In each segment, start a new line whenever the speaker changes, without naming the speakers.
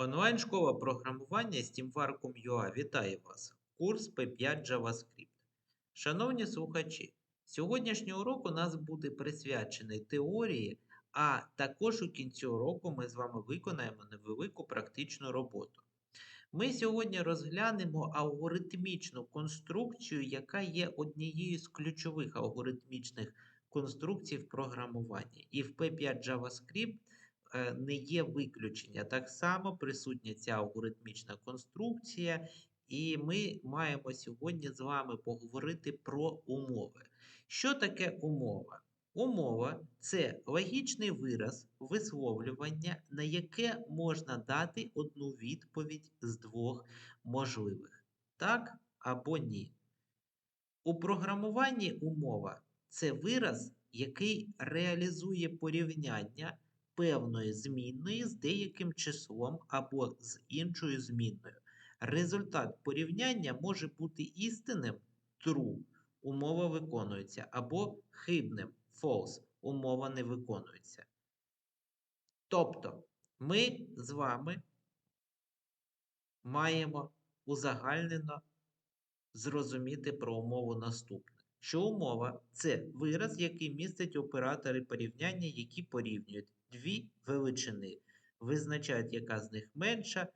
Онлайн-школа програмування SteamVarcum.ua вітає вас. Курс P5 JavaScript. Шановні слухачі, сьогоднішній урок у нас буде присвячений теорії, а також у кінці уроку ми з вами виконаємо невелику практичну роботу. Ми сьогодні розглянемо алгоритмічну конструкцію, яка є однією з ключових алгоритмічних конструкцій в програмуванні. І в P5 JavaScript не є виключення. Так само присутня ця алгоритмічна конструкція, і ми маємо сьогодні з вами поговорити про умови. Що таке умова? Умова це логічний вираз висловлювання, на яке можна дати одну відповідь з двох можливих: так або ні. У програмуванні умова це вираз, який реалізує порівняння певної змінної з деяким числом або з іншою змінною. Результат порівняння може бути істинним true, умова виконується, або хибним false, умова не виконується. Тобто, ми з вами маємо узагальнено зрозуміти про умову наступне. Що умова це вираз, який містить оператори порівняння, які порівнюють дві величини, визначають, яка з них менша,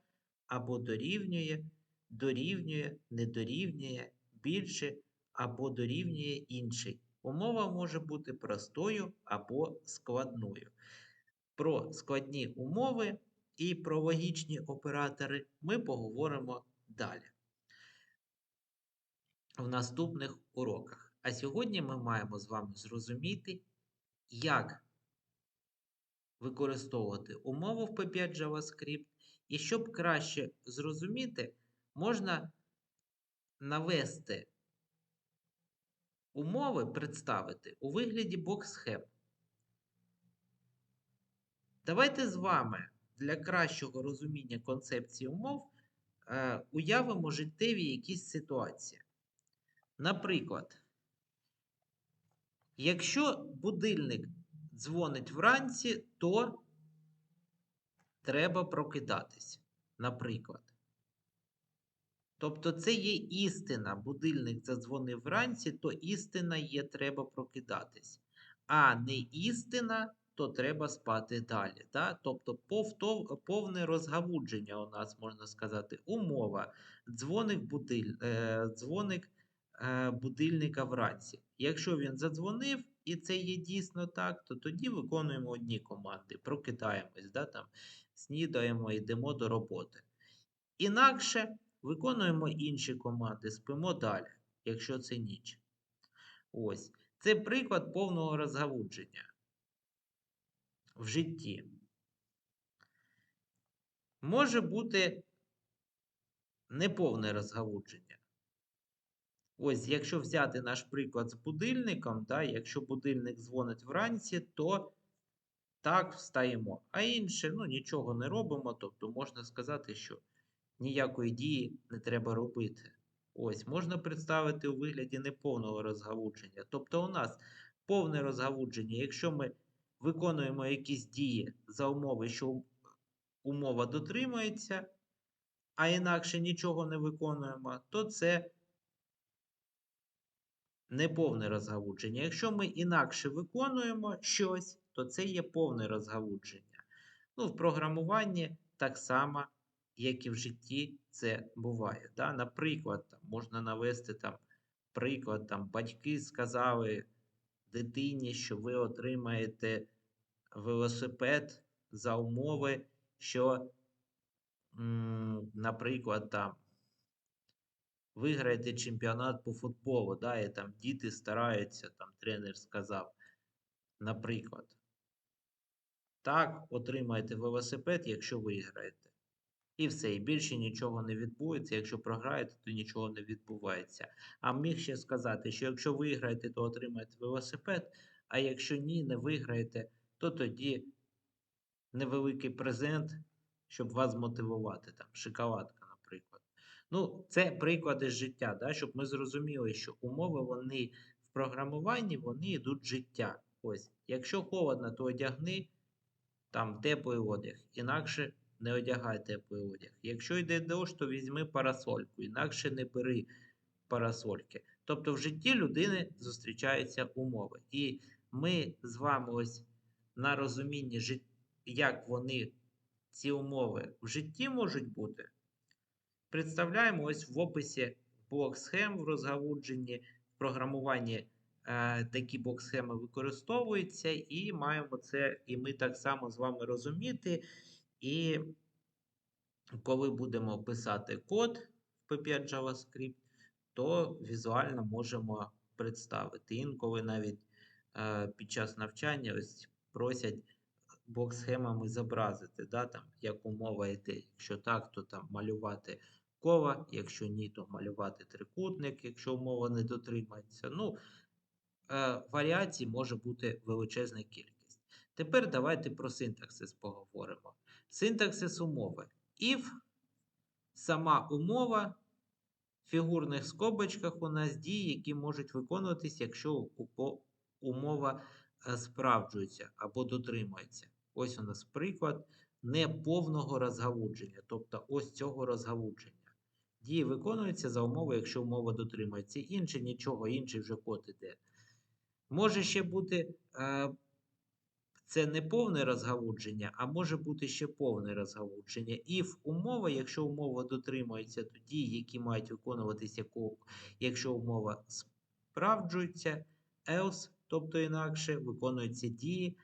або дорівнює, дорівнює, не дорівнює, більше або дорівнює інший. Умова може бути простою або складною. Про складні умови і про логічні оператори ми поговоримо далі в наступних уроках. А сьогодні ми маємо з вами зрозуміти, як використовувати умову в P5 JavaScript. І щоб краще зрозуміти, можна навести умови представити у вигляді бокс-хеп. Давайте з вами для кращого розуміння концепції умов е, уявимо життєві якісь ситуації. Наприклад, якщо будильник дзвонить вранці, то треба прокидатись. Наприклад. Тобто це є істина. Будильник задзвонив вранці, то істина є, треба прокидатись. А не істина, то треба спати далі. Да? Тобто повтов, повне розгавудження у нас, можна сказати, умова. Дзвоник будиль, е, дзвоник будильника вранці. Якщо він задзвонив, і це є дійсно так, то тоді виконуємо одні команди, прокидаємось, да, там, снідаємо, йдемо до роботи. Інакше виконуємо інші команди, спимо далі, якщо це ніч. Ось. Це приклад повного розгавудження в житті. Може бути неповне розгавудження. Ось, якщо взяти наш приклад з будильником, да, якщо будильник дзвонить вранці, то так встаємо. А інше, ну, нічого не робимо. Тобто можна сказати, що ніякої дії не треба робити. Ось, можна представити у вигляді неповного розгавудження. Тобто, у нас повне розгавудження, якщо ми виконуємо якісь дії за умови, що умова дотримується, а інакше нічого не виконуємо, то це неповне розгавудження. Якщо ми інакше виконуємо щось, то це є повне розгавудження. Ну, В програмуванні так само, як і в житті, це буває. Да? Наприклад, там, можна навести там, приклад, там, батьки сказали дитині, що ви отримаєте велосипед за умови, що, наприклад, там виграєте чемпіонат по футболу, да, і там діти стараються, там тренер сказав, наприклад. Так, отримаєте велосипед, якщо виграєте. І все, і більше нічого не відбудеться. Якщо програєте, то нічого не відбувається. А міг ще сказати, що якщо виграєте, то отримаєте велосипед, а якщо ні, не виграєте, то тоді невеликий презент, щоб вас мотивувати. Там, шоколадка. Ну, це приклади з життя, да, щоб ми зрозуміли, що умови вони в програмуванні вони йдуть життя. Ось, Якщо холодно, то одягни там теплий одяг, інакше не одягай теплий одяг. Якщо йде дощ, то візьми парасольку, інакше не бери парасольки. Тобто в житті людини зустрічаються умови. І ми з вами ось на розумінні, як вони, ці умови в житті можуть бути, представляємо ось в описі блок схем в розгалудженні, в програмуванні е, такі блок схеми використовуються, і маємо це, і ми так само з вами розуміти. І коли будемо писати код в P5 JavaScript, то візуально можемо представити. Інколи навіть е, під час навчання ось просять блок схемами зобразити, да, там, як умова йде. Якщо так, то там малювати коло, якщо ні, то малювати трикутник, якщо умова не дотримається. Ну, е, варіацій може бути величезна кількість. Тепер давайте про синтаксис поговоримо. Синтаксис умови. If сама умова в фігурних скобочках у нас дії, які можуть виконуватися, якщо умова е, справджується або дотримується. Ось у нас приклад неповного розгалудження, тобто ось цього розгалудження. Дії виконуються за умови, якщо умова дотримується. Інше нічого, інший вже код іде. Може ще бути е, це не повне розгалудження, а може бути ще повне розгалудження. If умова, якщо умова дотримується, то дії, які мають виконуватися, якщо умова справджується, else, тобто інакше, виконуються дії,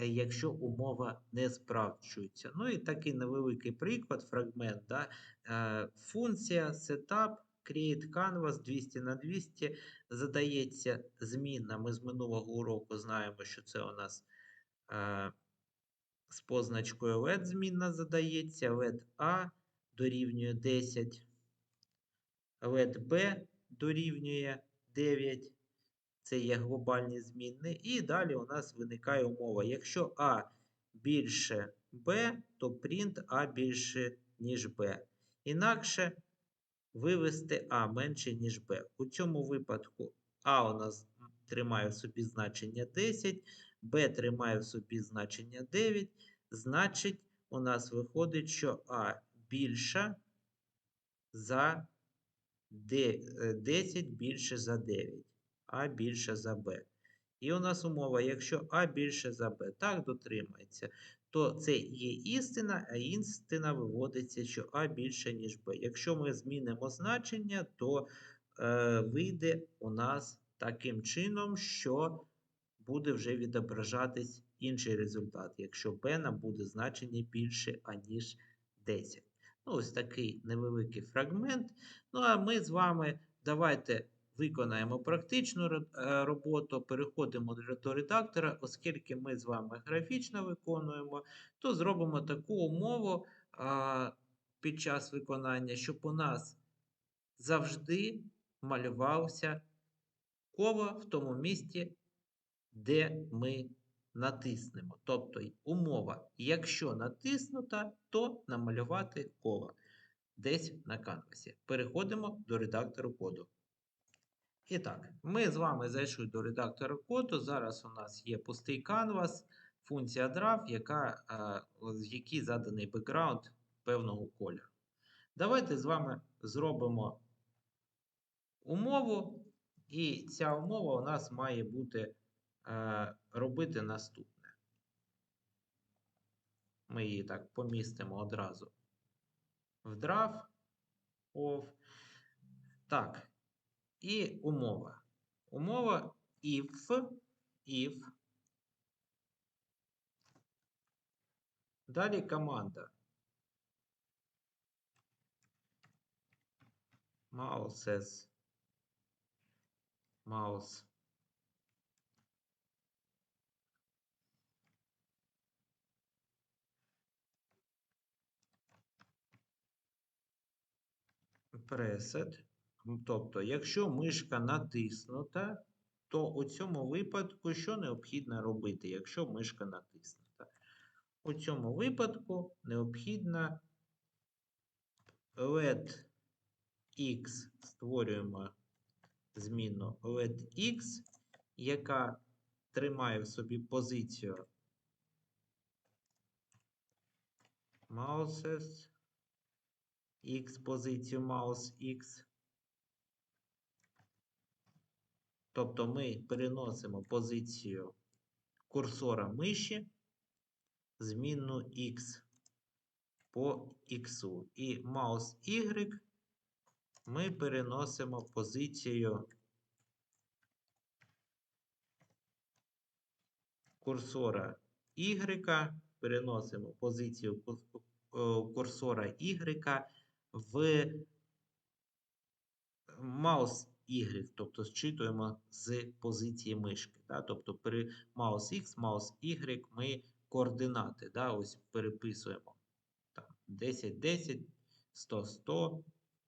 якщо умова не справджується. Ну і такий невеликий приклад, фрагмент. Да? Е, Функція setup create canvas 200 на 200 задається змінна. Ми з минулого уроку знаємо, що це у нас е, з позначкою LED змінна задається. LED A дорівнює 10, LED B дорівнює 9. Це є глобальні змінні. І далі у нас виникає умова. Якщо А більше B, то print A більше, ніж B. Інакше вивести А менше, ніж Б. У цьому випадку А у нас тримає в собі значення 10, Б тримає в собі значення 9. Значить, у нас виходить, що А більша за е, 10 більше за 9. А більше за Б. І у нас умова, якщо А більше за Б, так дотримається, то це є істина, а істина виводиться, що А більше, ніж Б. Якщо ми змінимо значення, то е, вийде у нас таким чином, що буде вже відображатись інший результат, якщо Б нам буде значення більше, аніж 10. Ну, ось такий невеликий фрагмент. Ну, а ми з вами давайте виконаємо практичну е, роботу, переходимо до редактора, оскільки ми з вами графічно виконуємо, то зробимо таку умову під час виконання, щоб у нас завжди малювався коло в тому місці, де ми натиснемо. Тобто умова, якщо натиснута, то намалювати коло десь на канвасі. Переходимо до редактору коду. І так, ми з вами зайшли до редактора коду. Зараз у нас є пустий канвас, функція draw, яка, е, в якій заданий бекграунд певного кольору. Давайте з вами зробимо умову, і ця умова у нас має бути е, робити наступне. Ми її так помістимо одразу в draw of. Так, і умова. Умова if. Далі команда. Mouse. Preset. М, Тобто, якщо мишка натиснута, то у цьому випадку що необхідно робити, якщо мишка натиснута? У цьому випадку необхідно LED X створюємо зміну LED X, яка тримає в собі позицію mouses, x позицію mouse x. Тобто ми переносимо позицію курсора миші змінну x по x. І маус Y ми переносимо позицію курсора Y, переносимо позицію е, курсора Y в маус Y, тобто зчитуємо з позиції мишки. Да? Тобто при маус X, маус Y ми координати. Да? Ось переписуємо там 10, 10, 100, 100,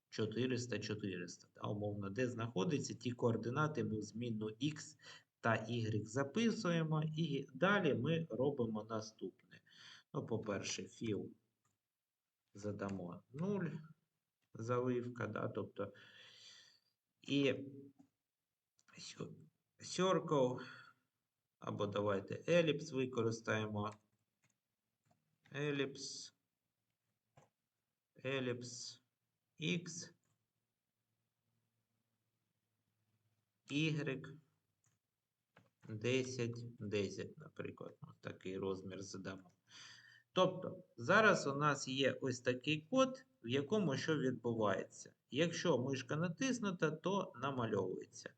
400, 400. Да? Умовно, де знаходяться ті координати, ми в змінну X та Y записуємо. І далі ми робимо наступне. Ну, по-перше, філ задамо 0, заливка, да? тобто і circle, або давайте еліпс використаємо. Еліпс, еліпс, x, y, 10, 10, наприклад. Ось такий розмір задамо. Тобто, зараз у нас є ось такий код, в якому що відбувається. Якщо мишка натиснута, то намальовується.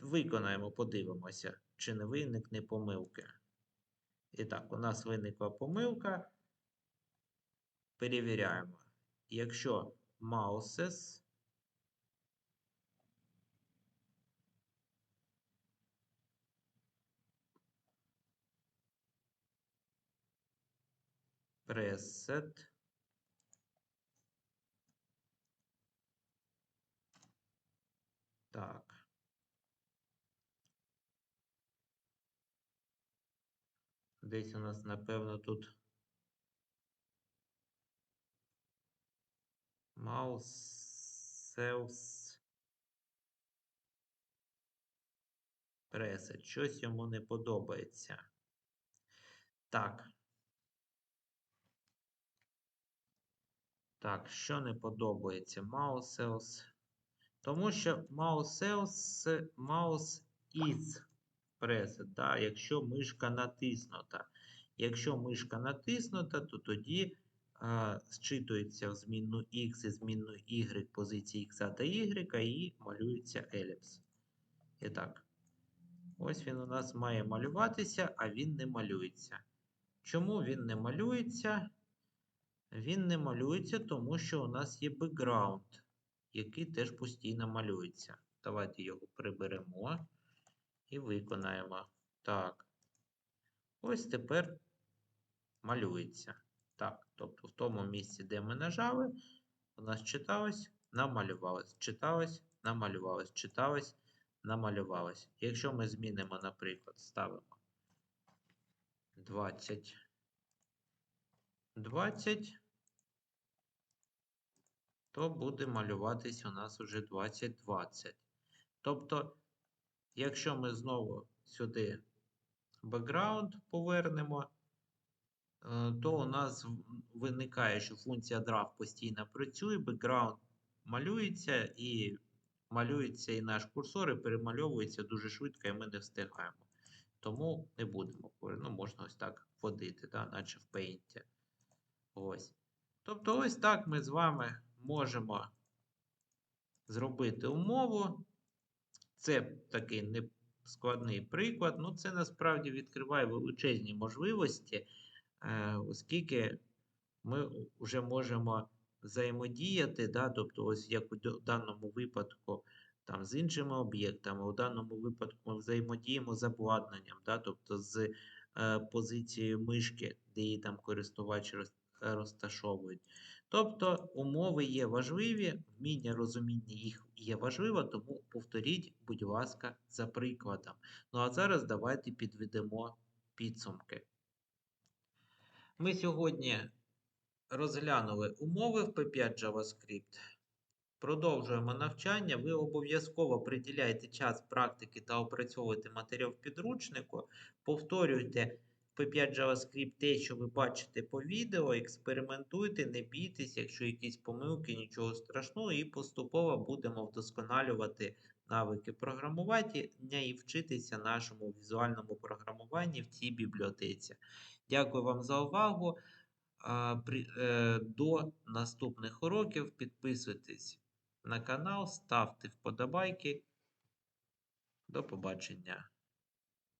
Виконаємо, подивимося, чи не виникне помилки. І так, у нас виникла помилка. Перевіряємо. Якщо mouses preset Так. Десь у нас, напевно, тут cells preset. Щось йому не подобається. Так. Так, що не подобається? Cells. Тому що mouse is preset, да, якщо мишка натиснута. Якщо мишка натиснута, то тоді а, зчитується в змінну X і змінну Y позиції X та Y і малюється еліпс. І так, ось він у нас має малюватися, а він не малюється. Чому він не малюється? Він не малюється, тому що у нас є бекграунд, який теж постійно малюється. Давайте його приберемо і виконаємо. Так. Ось тепер малюється. Так, тобто в тому місці, де ми нажали, у нас читалось, намалювалось, читалось, намалювалось, читалось, намалювалось. Якщо ми змінимо, наприклад, ставимо 20, 20, то буде малюватись у нас уже 2020. Тобто, якщо ми знову сюди бекграунд повернемо, е, то у нас виникає, що функція draft постійно працює, бекграунд малюється і малюється і наш курсор, і перемальовується дуже швидко, і ми не встигаємо. Тому не будемо. Ну, можна ось так водити, да, наче в Paint. Ось. Тобто, ось так ми з вами можемо зробити умову. Це такий нескладний приклад. Ну, це насправді відкриває величезні можливості, е, оскільки ми вже можемо взаємодіяти, да, тобто, ось як у даному випадку там, з іншими об'єктами, у даному випадку ми взаємодіємо з обладнанням, да, тобто з е, позицією мишки, де її там користувач розташовують. Тобто умови є важливі, вміння розуміння їх є важливо, тому повторіть, будь ласка, за прикладом. Ну а зараз давайте підведемо підсумки. Ми сьогодні розглянули умови в P5 JavaScript. Продовжуємо навчання. Ви обов'язково приділяйте час практики та опрацьовуйте матеріал в підручнику. Повторюйте P5 JavaScript те, що ви бачите по відео, експериментуйте, не бійтесь, якщо якісь помилки, нічого страшного, і поступово будемо вдосконалювати навики програмування і вчитися нашому візуальному програмуванні в цій бібліотеці. Дякую вам за увагу. Е, До наступних уроків підписуйтесь на канал, ставте вподобайки. До побачення.